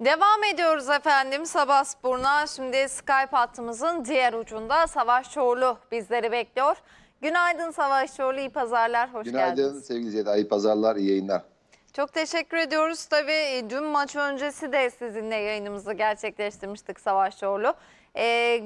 Devam ediyoruz efendim Sabah Spor'una. Şimdi Skype hattımızın diğer ucunda Savaş Çorlu bizleri bekliyor. Günaydın Savaş Çorlu, iyi pazarlar, hoş Günaydın geldiniz. sevgili Ceyda. İyi pazarlar, iyi yayınlar. Çok teşekkür ediyoruz. Tabii e, dün maç öncesi de sizinle yayınımızı gerçekleştirmiştik Savaş Çorlu. Ee,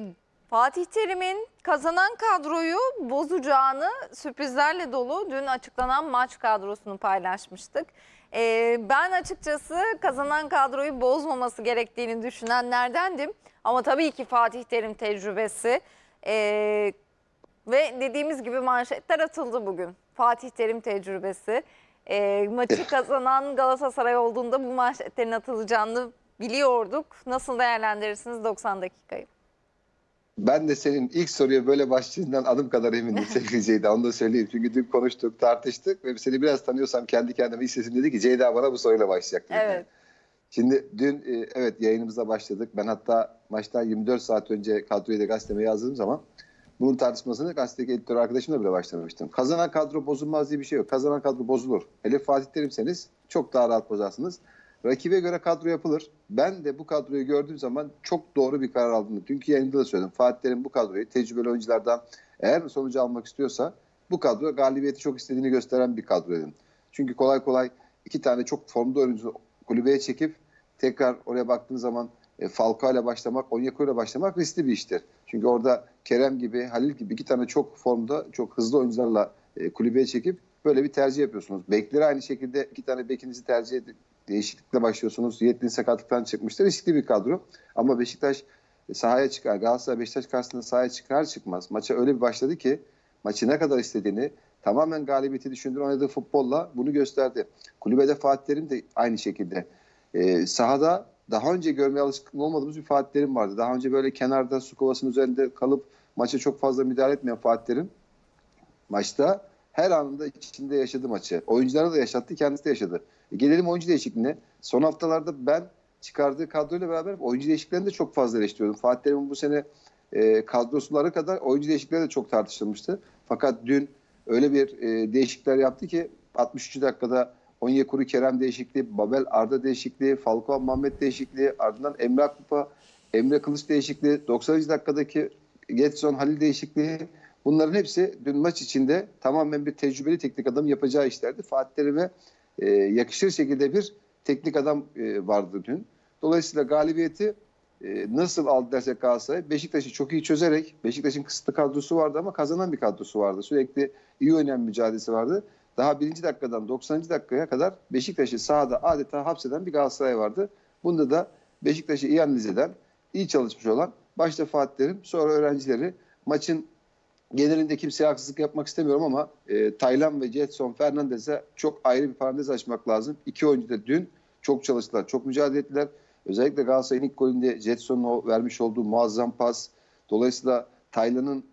Fatih Terim'in kazanan kadroyu bozacağını sürprizlerle dolu dün açıklanan maç kadrosunu paylaşmıştık. Ee, ben açıkçası kazanan kadroyu bozmaması gerektiğini düşünenlerdendim. Ama tabii ki Fatih Terim tecrübesi. Ee, ve dediğimiz gibi manşetler atıldı bugün. Fatih Terim tecrübesi. Ee, maçı kazanan Galatasaray olduğunda bu manşetlerin atılacağını biliyorduk. Nasıl değerlendirirsiniz 90 dakikayı? Ben de senin ilk soruya böyle başladığından adım kadar emindim sevgili Ceyda. Onu da söyleyeyim. Çünkü dün konuştuk, tartıştık ve seni biraz tanıyorsam kendi kendime iç sesim dedi ki Ceyda bana bu soruyla başlayacak. dedi. Evet. Şimdi dün e, evet yayınımıza başladık. Ben hatta maçtan 24 saat önce kadroyu da gazeteme yazdığım zaman bunun tartışmasını gazetedeki editör arkadaşımla bile başlamıştım. Kazanan kadro bozulmaz diye bir şey yok. Kazanan kadro bozulur. Hele Fatih Terim'seniz çok daha rahat bozarsınız. Rakibe göre kadro yapılır. Ben de bu kadroyu gördüğüm zaman çok doğru bir karar aldım. Dünkü yayında da söyledim. Fatih Terim bu kadroyu tecrübeli oyunculardan eğer sonucu almak istiyorsa bu kadro galibiyeti çok istediğini gösteren bir kadro dedim. Çünkü kolay kolay iki tane çok formda oyuncu kulübeye çekip tekrar oraya baktığın zaman e, Falcao ile başlamak, Onyeko ile başlamak riskli bir iştir. Çünkü orada Kerem gibi, Halil gibi iki tane çok formda, çok hızlı oyuncularla e, kulübeye çekip böyle bir tercih yapıyorsunuz. Bekleri aynı şekilde iki tane bekinizi tercih edip değişiklikle başlıyorsunuz. Yetkin sakatlıktan çıkmıştır. Riskli bir kadro. Ama Beşiktaş sahaya çıkar. Galatasaray Beşiktaş karşısında sahaya çıkar çıkmaz. Maça öyle bir başladı ki maçı ne kadar istediğini tamamen galibiyeti düşündüğü oynadığı futbolla bunu gösterdi. Kulübede Fatih Terim de aynı şekilde. Ee, sahada daha önce görmeye alışkın olmadığımız bir Fatih Terim vardı. Daha önce böyle kenarda su kovasının üzerinde kalıp maça çok fazla müdahale etmeyen Fatih Terim maçta her anında içinde yaşadı maçı. Oyunculara da yaşattı, kendisi de yaşadı. E gelelim oyuncu değişikliğine. Son haftalarda ben çıkardığı kadroyla beraber oyuncu değişikliklerini de çok fazla eleştiriyordum. Fatih Terim'in bu sene e, kadrosuları kadar oyuncu değişiklikleri de çok tartışılmıştı. Fakat dün öyle bir e, değişiklikler yaptı ki 63. dakikada Onyekuru Kerem değişikliği, Babel Arda değişikliği, Falcao Muhammed değişikliği, ardından Emre Akbaba, Emre Kılıç değişikliği, 90. dakikadaki Getson Halil değişikliği bunların hepsi dün maç içinde tamamen bir tecrübeli teknik adam yapacağı işlerdi. Fatih Terim'e e, yakışır şekilde bir teknik adam e, vardı dün. Dolayısıyla galibiyeti e, nasıl aldı dersek Galatasaray Beşiktaş'ı çok iyi çözerek Beşiktaş'ın kısıtlı kadrosu vardı ama kazanan bir kadrosu vardı. Sürekli iyi oynayan mücadelesi vardı. Daha birinci dakikadan 90. dakikaya kadar Beşiktaş'ı sahada adeta hapseden bir Galatasaray vardı. Bunda da Beşiktaş'ı iyi analiz eden, iyi çalışmış olan başta Fatih Terim sonra öğrencileri maçın genelinde kimseye haksızlık yapmak istemiyorum ama e, Taylan ve Jetson Fernandez'e çok ayrı bir parantez açmak lazım. İki oyuncu da dün çok çalıştılar, çok mücadele ettiler. Özellikle Galatasaray'ın ilk golünde Jetson'un vermiş olduğu muazzam pas. Dolayısıyla Taylan'ın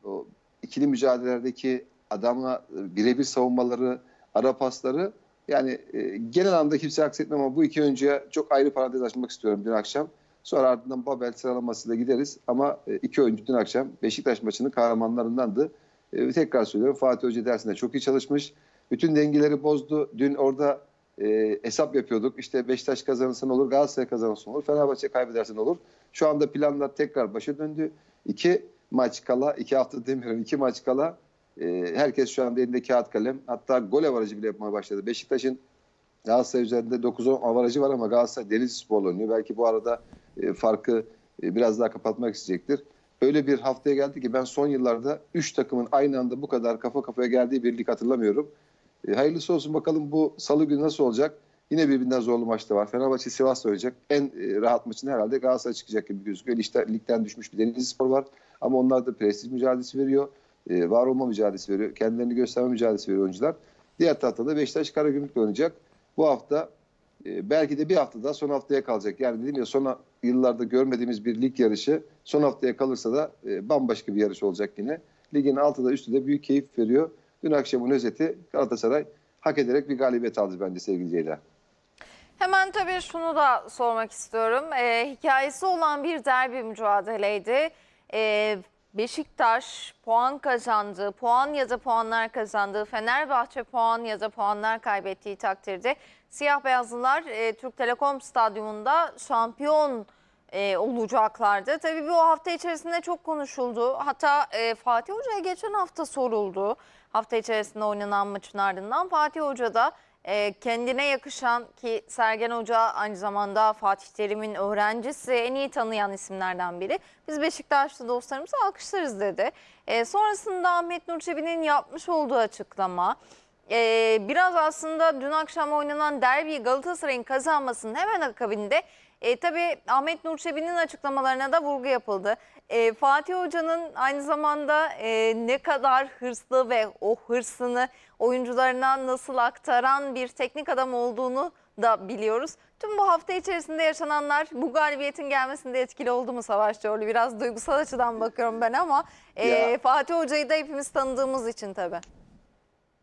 ikili mücadelelerdeki adamla e, birebir savunmaları, ara pasları yani e, genel anlamda kimseye haksız etmem ama bu iki oyuncuya çok ayrı parantez açmak istiyorum dün akşam. Sonra ardından Babel sıralamasıyla gideriz. Ama e, iki oyuncu dün akşam Beşiktaş maçının kahramanlarındandı. E, tekrar söylüyorum Fatih Hoca dersinde çok iyi çalışmış. Bütün dengeleri bozdu. Dün orada e, hesap yapıyorduk. İşte Beşiktaş kazanırsa ne olur, Galatasaray kazanırsa ne olur, Fenerbahçe kaybederse ne olur. Şu anda planlar tekrar başa döndü. İki maç kala, iki hafta demiyorum, iki maç kala e, herkes şu anda elinde kağıt kalem. Hatta gol avarajı bile yapmaya başladı. Beşiktaş'ın Galatasaray üzerinde 9-10 avarajı var ama Galatasaray Denizlispor oynuyor. Belki bu arada e, farkı e, biraz daha kapatmak isteyecektir. Öyle bir haftaya geldi ki ben son yıllarda 3 takımın aynı anda bu kadar kafa kafaya geldiği bir lig hatırlamıyorum. E, hayırlısı olsun bakalım bu salı günü nasıl olacak? Yine birbirinden zorlu maçta var. Fenerbahçe Sivas oynayacak. En e, rahat maçın herhalde Galatasaray çıkacak gibi gözüküyor. İşte ligden düşmüş bir Denizlispor var. Ama onlar da prestij mücadelesi veriyor. E, var olma mücadelesi veriyor. Kendilerini gösterme mücadelesi veriyor oyuncular. Diğer tarafta da Beşiktaş Karagümrük'le oynayacak. Bu hafta belki de bir hafta daha son haftaya kalacak. Yani dedim ya son yıllarda görmediğimiz bir lig yarışı son haftaya kalırsa da e, bambaşka bir yarış olacak yine. Ligin altı da üstü de büyük keyif veriyor. Dün akşamın özeti Galatasaray hak ederek bir galibiyet aldı bence sevgili Ceyda. Hemen tabii şunu da sormak istiyorum. Ee, hikayesi olan bir derbi mücadeleydi. Ee, Beşiktaş puan kazandığı, puan ya da puanlar kazandığı, Fenerbahçe puan ya da puanlar kaybettiği takdirde siyah beyazlılar e, Türk Telekom Stadyumunda şampiyon e, olacaklardı. Tabii bu hafta içerisinde çok konuşuldu. Hatta e, Fatih Hoca'ya geçen hafta soruldu. Hafta içerisinde oynanan maçın ardından Fatih Hoca da e, kendine yakışan ki Sergen Hoca aynı zamanda Fatih Terim'in öğrencisi en iyi tanıyan isimlerden biri. Biz Beşiktaşlı dostlarımızı alkışlarız dedi. E, sonrasında Ahmet Nur Çebi'nin yapmış olduğu açıklama e, biraz aslında dün akşam oynanan derbi Galatasaray'ın kazanmasının hemen akabinde e, tabii Ahmet Nur Çebi'nin açıklamalarına da vurgu yapıldı. E, Fatih Hoca'nın aynı zamanda e, ne kadar hırslı ve o hırsını oyuncularına nasıl aktaran bir teknik adam olduğunu da biliyoruz. Tüm bu hafta içerisinde yaşananlar bu galibiyetin gelmesinde etkili oldu mu Savaş Çorlu? Biraz duygusal açıdan bakıyorum ben ama e. Fatih Hoca'yı da hepimiz tanıdığımız için tabii.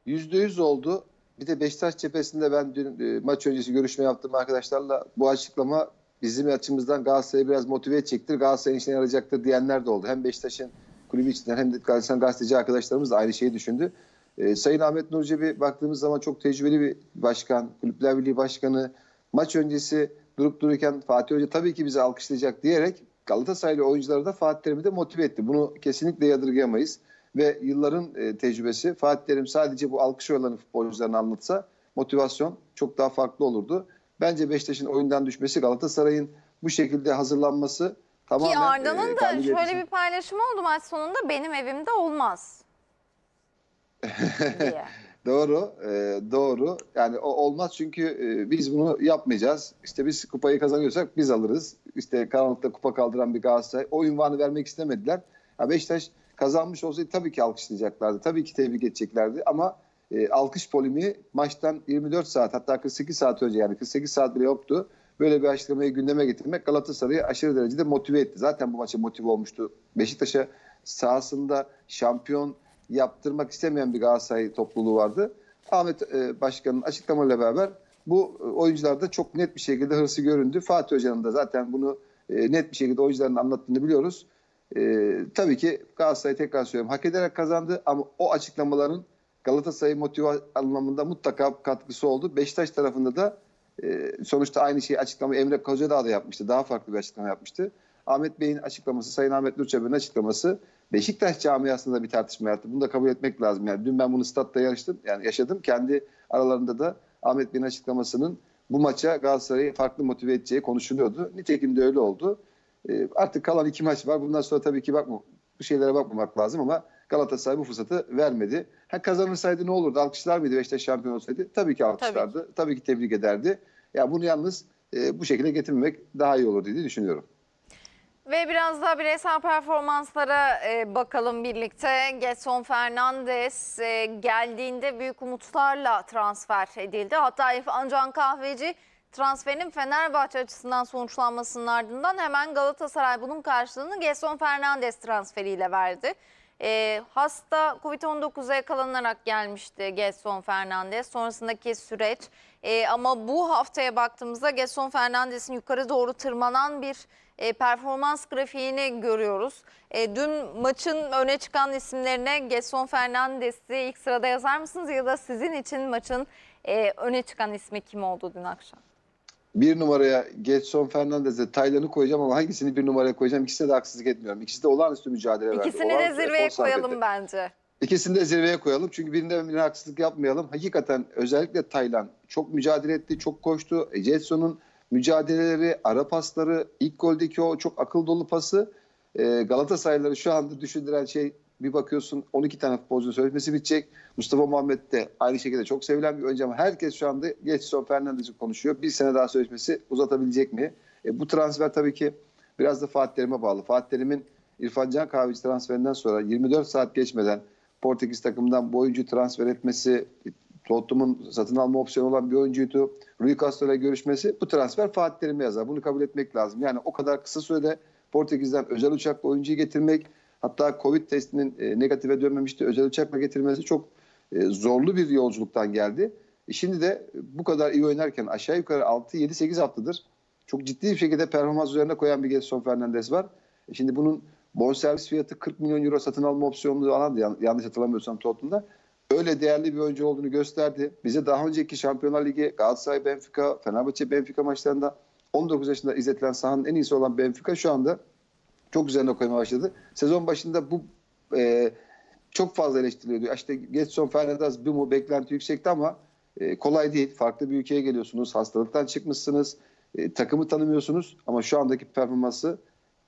Yüzde yüz oldu. Bir de Beşiktaş cephesinde ben dün e, maç öncesi görüşme yaptığım arkadaşlarla bu açıklama bizim açımızdan Galatasaray'ı biraz motive edecektir. Galatasaray'ın işine yarayacaktır diyenler de oldu. Hem Beşiktaş'ın kulübü içinden hem de Galatasaray gazeteci arkadaşlarımız da aynı şeyi düşündü. E, Sayın Ahmet Nur Cebi baktığımız zaman çok tecrübeli bir başkan, Kulüpler Birliği Başkanı. Maç öncesi durup dururken Fatih Hoca tabii ki bizi alkışlayacak diyerek Galatasaraylı oyuncuları da Fatih Terim'i de motive etti. Bunu kesinlikle yadırgayamayız ve yılların e, tecrübesi Fatih Terim sadece bu alkış oranı futbolcularına anlatsa motivasyon çok daha farklı olurdu. Bence Beşiktaş'ın oyundan düşmesi Galatasaray'ın bu şekilde hazırlanması tamamen Ki Arda'nın e, da şöyle bir paylaşımı oldu maç sonunda benim evimde olmaz diye. Doğru, e, doğru. Yani o olmaz çünkü e, biz bunu yapmayacağız. İşte biz kupayı kazanıyorsak biz alırız. İşte karanlıkta kupa kaldıran bir Galatasaray. O ünvanı vermek istemediler. Ha, Beşiktaş kazanmış olsaydı tabii ki alkışlayacaklardı. Tabii ki tebrik edeceklerdi ama e, alkış polemiği maçtan 24 saat hatta 48 saat önce yani 48 saat bile yoktu. Böyle bir açıklamayı gündeme getirmek Galatasaray'ı aşırı derecede motive etti. Zaten bu maça motive olmuştu. Beşiktaş'a sahasında şampiyon yaptırmak istemeyen bir Galatasaray topluluğu vardı. Ahmet e, Başkan'ın açıklamalarıyla beraber bu e, oyuncularda çok net bir şekilde hırsı göründü. Fatih Hoca'nın da zaten bunu e, net bir şekilde oyuncuların anlattığını biliyoruz. E, tabii ki Galatasaray tekrar söylüyorum hak ederek kazandı ama o açıklamaların Galatasaray motive anlamında mutlaka katkısı oldu. Beşiktaş tarafında da e, sonuçta aynı şeyi açıklama Emre Kozadağ da yapmıştı. Daha farklı bir açıklama yapmıştı. Ahmet Bey'in açıklaması, Sayın Ahmet Nurçebi'nin açıklaması Beşiktaş camiasında bir tartışma yarattı. Bunu da kabul etmek lazım. Yani dün ben bunu statta yarıştım, yani yaşadım. Kendi aralarında da Ahmet Bey'in açıklamasının bu maça Galatasaray'ı farklı motive edeceği konuşuluyordu. Nitekim de öyle oldu. Ee, artık kalan iki maç var. Bundan sonra tabii ki bakma, bu şeylere bakmamak lazım ama Galatasaray bu fırsatı vermedi. Ha kazanırsaydı ne olurdu? Alkışlar mıydı Beşiktaş şampiyon olsaydı? Tabii ki alkışlardı. Tabii, ki tebrik ederdi. Ya bunu yalnız e, bu şekilde getirmemek daha iyi olur diye düşünüyorum. Ve biraz daha bireysel performanslara e, bakalım birlikte. Getson Fernandes e, geldiğinde büyük umutlarla transfer edildi. Hatta İrfan Can Kahveci transferinin Fenerbahçe açısından sonuçlanmasının ardından hemen Galatasaray bunun karşılığını Getson Fernandes transferiyle verdi. E, hasta Covid-19'a yakalanarak gelmişti Getson Fernandes. Sonrasındaki süreç e, ama bu haftaya baktığımızda Getson Fernandes'in yukarı doğru tırmanan bir e, performans grafiğini görüyoruz. E, dün maçın öne çıkan isimlerine Getson Fernandes'i ilk sırada yazar mısınız ya da sizin için maçın e, öne çıkan ismi kim oldu dün akşam? Bir numaraya Getson Fernandez'e Taylan'ı koyacağım ama hangisini bir numaraya koyacağım? İkisine de haksızlık etmiyorum. İkisi de olağanüstü mücadele verdi. İkisini de zirveye koyalım bence. İkisini de zirveye koyalım. Çünkü birinde birine haksızlık yapmayalım. Hakikaten özellikle Taylan çok mücadele etti, çok koştu. E, Jetson'un mücadeleleri, ara pasları, ilk goldeki o çok akıl dolu pası e, Galatasaraylıları şu anda düşündüren şey bir bakıyorsun 12 tane futbolcunun sözleşmesi bitecek. Mustafa Muhammed de aynı şekilde çok sevilen bir oyuncu ama herkes şu anda Getson Fernandez'i konuşuyor. Bir sene daha sözleşmesi uzatabilecek mi? E, bu transfer tabii ki biraz da Fatih Terim'e bağlı. Fatih Terim'in İrfan Can Kahveci transferinden sonra 24 saat geçmeden Portekiz takımından bu oyuncuyu transfer etmesi, Tottenham'ın satın alma opsiyonu olan bir oyuncuydu. Rui Castro'yla görüşmesi bu transfer Fatih Terim'e yazar. Bunu kabul etmek lazım. Yani o kadar kısa sürede Portekiz'den özel uçakla oyuncuyu getirmek hatta Covid testinin e, negatife dönmemişti. Özel uçakla getirmesi çok e, zorlu bir yolculuktan geldi. E, şimdi de bu kadar iyi oynarken aşağı yukarı 6-7-8 haftadır çok ciddi bir şekilde performans üzerine koyan bir Getson Fernandes var. E, şimdi bunun bonservis fiyatı 40 milyon euro satın alma opsiyonlu alandı yan- yanlış hatırlamıyorsam Tottenham'da. Öyle değerli bir oyuncu olduğunu gösterdi. Bize daha önceki Şampiyonlar Ligi, Galatasaray, Benfica, Fenerbahçe, Benfica maçlarında 19 yaşında izletilen sahanın en iyisi olan Benfica şu anda çok üzerine koymaya başladı. Sezon başında bu e, çok fazla eleştiriliyordu. İşte Getson Fernandez bu mu beklenti yüksekti ama e, kolay değil. Farklı bir ülkeye geliyorsunuz. Hastalıktan çıkmışsınız. E, takımı tanımıyorsunuz ama şu andaki performansı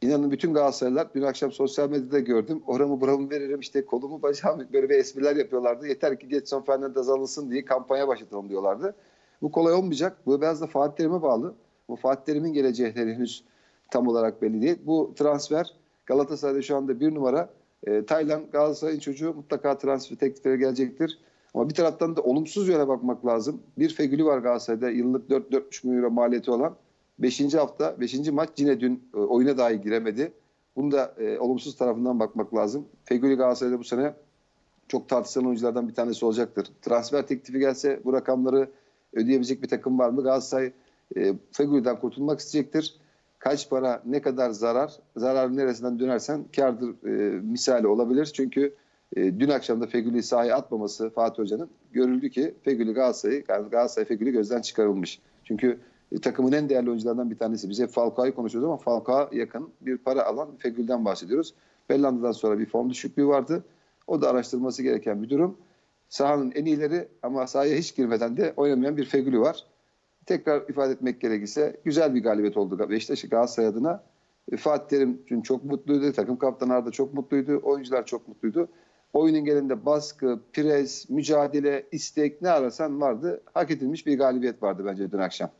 inanın bütün Galatasaraylılar dün akşam sosyal medyada gördüm. Oramı buramı veririm işte kolumu bacağımı böyle bir espriler yapıyorlardı. Yeter ki Getson Fernandez alınsın diye kampanya başlatalım diyorlardı. Bu kolay olmayacak. Bu biraz da Fatih Terim'e bağlı. Bu Fatih Terim'in geleceği henüz tam olarak belli değil. Bu transfer Galatasaray'da şu anda bir numara. E, Taylan Galatasaray'ın çocuğu mutlaka transfer teklifleri gelecektir. Ama bir taraftan da olumsuz yöne bakmak lazım. Bir Fegülü var Galatasaray'da yıllık 4-4,5 milyon euro maliyeti olan. 5. hafta 5. maç yine dün e, oyuna dahi giremedi. Bunu da e, olumsuz tarafından bakmak lazım. Fegülü Galatasaray'da bu sene çok tartışılan oyunculardan bir tanesi olacaktır. Transfer teklifi gelse bu rakamları ödeyebilecek bir takım var mı? Galatasaray e, Fegül'den kurtulmak isteyecektir. Kaç para, ne kadar zarar, zarar neresinden dönersen kardır e, misali olabilir. Çünkü e, dün akşam da Fegül'ü sahaya atmaması Fatih Hoca'nın görüldü ki Fegül'ü Galatasaray, yani Galatasaray Fegül'ü gözden çıkarılmış. Çünkü e, takımın en değerli oyuncularından bir tanesi. Biz hep Falcao'yu konuşuyoruz ama Falcao yakın bir para alan Fegül'den bahsediyoruz. Bellanda'dan sonra bir form düşüklüğü vardı. O da araştırılması gereken bir durum. Sahanın en iyileri ama sahaya hiç girmeden de oynamayan bir Fegül'ü var. Tekrar ifade etmek gerekirse güzel bir galibiyet oldu Beşiktaş Galatasaray adına. E, Fatih Terim dün çok mutluydu. Takım kaptanı Arda çok mutluydu. Oyuncular çok mutluydu. Oyunun gelinde baskı, pres, mücadele, istek ne arasan vardı. Hak edilmiş bir galibiyet vardı bence dün akşam.